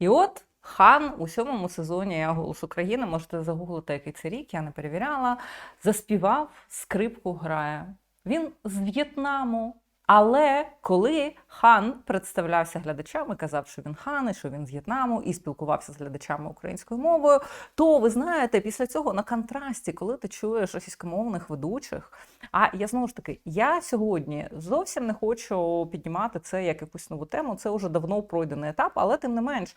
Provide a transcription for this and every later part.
І от хан у сьомому сезоні «Я голос України, можете загуглити, який це рік, я не перевіряла, заспівав, скрипку грає. Він з В'єтнаму. Але коли хан представлявся глядачам і казав, що він хан, і що він з В'єтнаму, і спілкувався з глядачами українською мовою, то ви знаєте, після цього на контрасті, коли ти чуєш російськомовних ведучих, а я знову ж таки, я сьогодні зовсім не хочу піднімати це як якусь нову тему. Це вже давно пройдений етап, але тим не менш.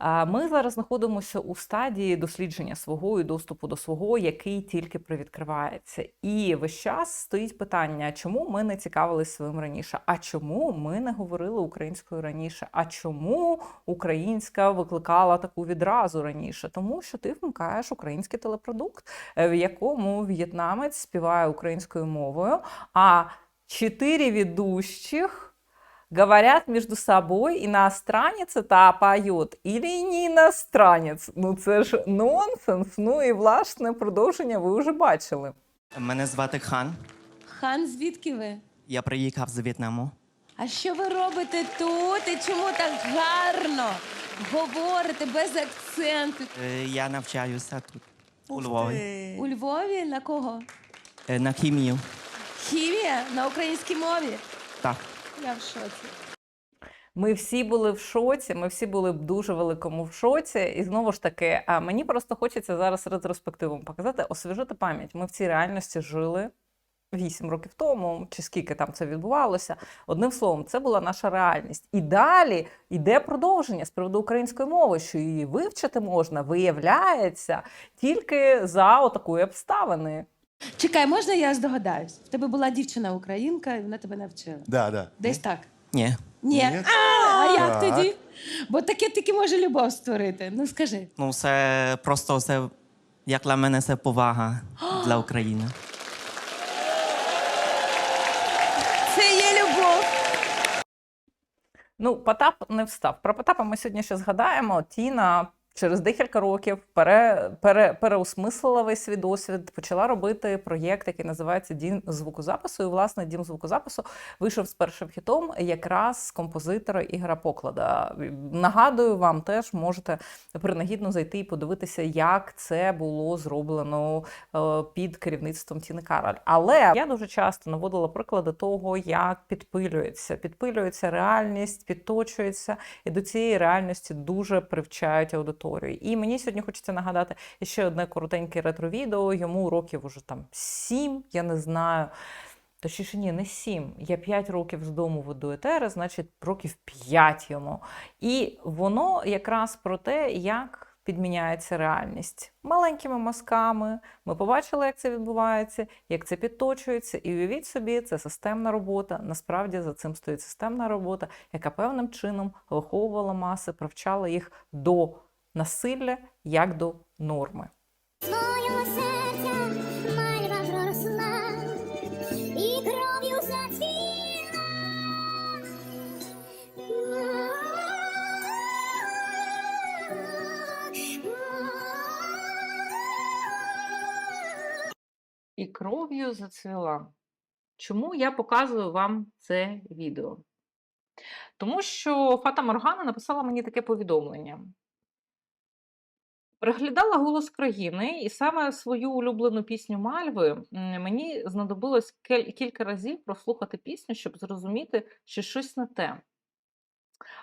Ми зараз знаходимося у стадії дослідження свого і доступу до свого, який тільки привідкривається. І весь час стоїть питання, чому ми не цікавились своїм раніше? А чому ми не говорили українською раніше? А чому українська викликала таку відразу раніше? Тому що ти вмикаєш український телепродукт, е, в якому в'єтнамець співає українською мовою, а чотири ведущих говорят между собой, иностранец это поет или не іностранець. Ну це ж нонсенс. Ну і власне продовження ви вже бачили. Мене звати Хан. Хан, звідки ви? Я приїхав з В'єтнаму. А що ви робите тут? І чому так гарно говорите без акценту? Е, Я навчаюся тут, у Львові. У Львові на кого? Е, На хімію. Хімія на українській мові. Так. Я в шоці. Ми всі були в шоці, ми всі були в дуже великому в шоці. І знову ж таки, а мені просто хочеться зараз ретроспективом показати, освіжити пам'ять. Ми в цій реальності жили. Вісім років тому, чи скільки там це відбувалося, одним словом, це була наша реальність. І далі йде продовження з приводу української мови, що її вивчити можна, виявляється, тільки за отакої обставини. Чекай, можна я здогадаюсь? В тебе була дівчина українка, і вона тебе навчила. Да, да. Десь так. Ні. Ні. Ні? А, а як Так. тоді? Бо таке таки може любов створити. Ну скажи. Ну, це просто це, як для мене, це повага для України. Це є любов. Ну, Потап не встав. Про Потапа ми сьогодні ще згадаємо. Тіна через декілька років пере, пере, переосмислила весь свій досвід, почала робити проєкт, який називається Дім звукозапису. І, власне, дім звукозапису вийшов з першим хітом якраз композитора Ігора Поклада. Нагадую, вам теж можете принагідно зайти і подивитися, як це було зроблено е, під керівництвом Тіни Кароль. Але я дуже часто наводила приклади того, як підпилюється, підпилюється реальність, підточується, і до цієї реальності дуже привчають аудиторію. І мені сьогодні хочеться нагадати ще одне коротеньке ретро-відео. Йому років уже там сім, я не знаю. Точніше, ні, не сім. Я п'ять років з дому веду етери, значить, років п'ять йому. І воно якраз про те, як підміняється реальність маленькими мазками. Ми побачили, як це відбувається, як це підточується. І уявіть собі, це системна робота. Насправді за цим стоїть системна робота, яка певним чином виховувала маси, привчала їх до насилля як до норми. Твого серця і кров'ю зацвіла. і кров'ю зацвіла. Чому я показую вам це відео? Тому що Фата Моргана написала мені таке повідомлення. Переглядала голос країни, і саме свою улюблену пісню Мальви мені знадобилось кілька разів прослухати пісню, щоб зрозуміти, що щось не те.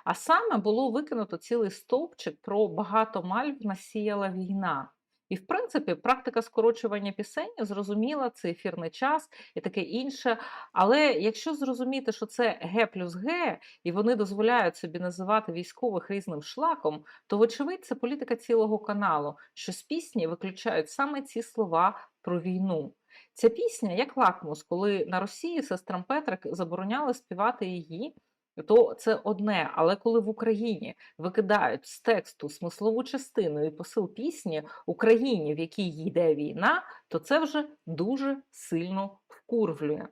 А саме було викинуто цілий стовпчик про багато мальв насіяла війна. І, в принципі, практика скорочування пісень зрозуміла, це ефірний час і таке інше. Але якщо зрозуміти, що це Г плюс Г, і вони дозволяють собі називати військових різним шлаком, то, вочевидь, це політика цілого каналу, що з пісні виключають саме ці слова про війну. Ця пісня як лакмус, коли на Росії сестрам Петрик забороняли співати її. То це одне, але коли в Україні викидають з тексту смислову частину і посил пісні Україні, в якій йде війна, то це вже дуже сильно вкурвлює.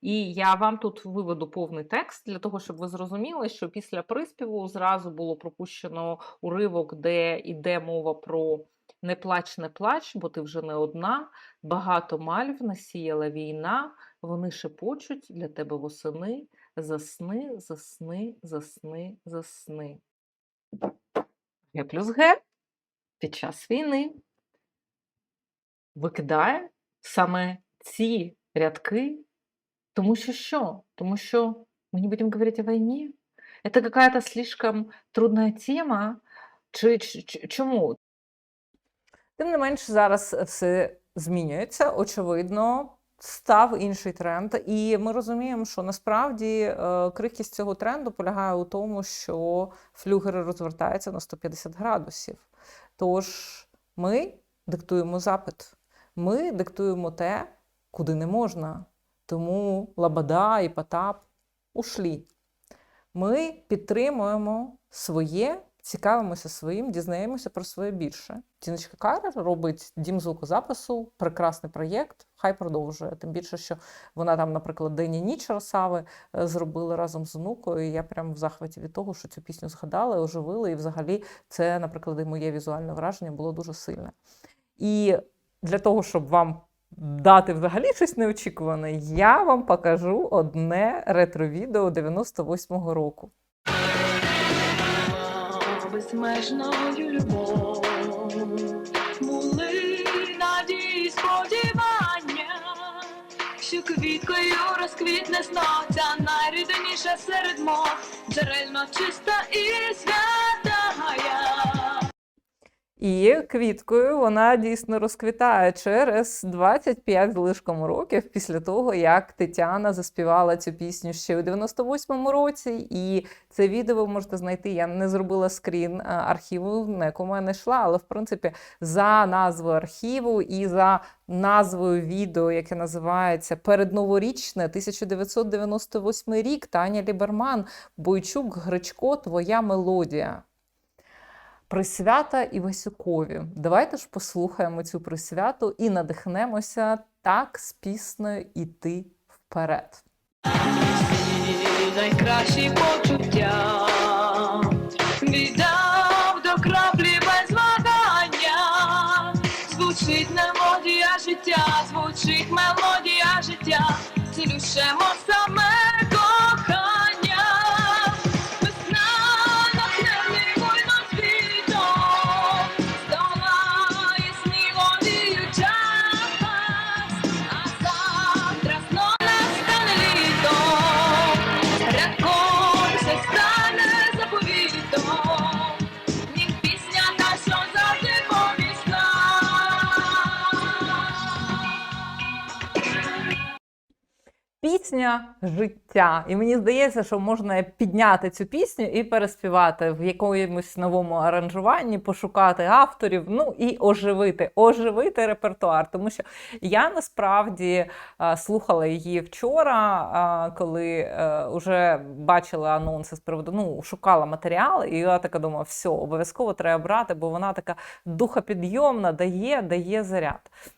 І я вам тут виведу повний текст для того, щоб ви зрозуміли, що після приспіву зразу було пропущено уривок, де йде мова про не плач, не плач, бо ти вже не одна. Багато мальв насіяла війна, вони шепочуть для тебе восени. Засни, засни, засни, засни. Г плюс Г під час війни викидає саме ці рядки, тому що що? Тому що ми не будемо говорити о війні. Это какая-то слишком трудная тема. Чи, чи, чому? Тим не менш, зараз все змінюється. Очевидно, став інший тренд, і ми розуміємо, що насправді е, крихкість цього тренду полягає у тому, що флюгери розвертаються на 150 градусів. Тож ми диктуємо запит, ми диктуємо те, куди не можна. Тому Лабада і Потап ушлі. Ми підтримуємо своє, цікавимося своїм, дізнаємося про своє більше. Тіночка Карер робить дім звукозапису, прекрасний проєкт, хай продовжує. Тим більше, що вона там, наприклад, день ніч Росави е, зробили разом з онукою. І я прям в захваті від того, що цю пісню згадали, оживили. І взагалі це, наприклад, і моє візуальне враження було дуже сильне. І для того, щоб вам дати взагалі щось неочікуване, я вам покажу одне ретро-відео 98-го року. Безмежною любов, були надії сподівання, що квіткою розквітне знов ця найрідніша серед мов, джерельно чиста і святая. І квіткою вона дійсно розквітає через 25 з лишком років після того, як Тетяна заспівала цю пісню ще у 98-му році. І це відео ви можете знайти. Я не зробила скрін е, архіву, на якому я не йшла, але в принципі за назвою архіву і за назвою відео, яке називається Передноворічне 1998 рік. Таня Ліберман, Бойчук, Гречко, Твоя мелодія. Присвята Івасюкові. Давайте ж послухаємо цю присвяту і надихнемося так з піснею іти вперед. І найкращі почуття віддав до краплі без вагання. Звучить мелодія життя, звучить мелодія життя, цілющемо саме Пісня життя. І мені здається, що можна підняти цю пісню і переспівати в якомусь новому аранжуванні, пошукати авторів, ну і оживити, оживити репертуар. Тому що я насправді слухала її вчора, коли вже бачила анонси з приводу, ну, шукала матеріал, і я така думала, все, обов'язково треба брати, бо вона така духопідйомна, дає, дає заряд.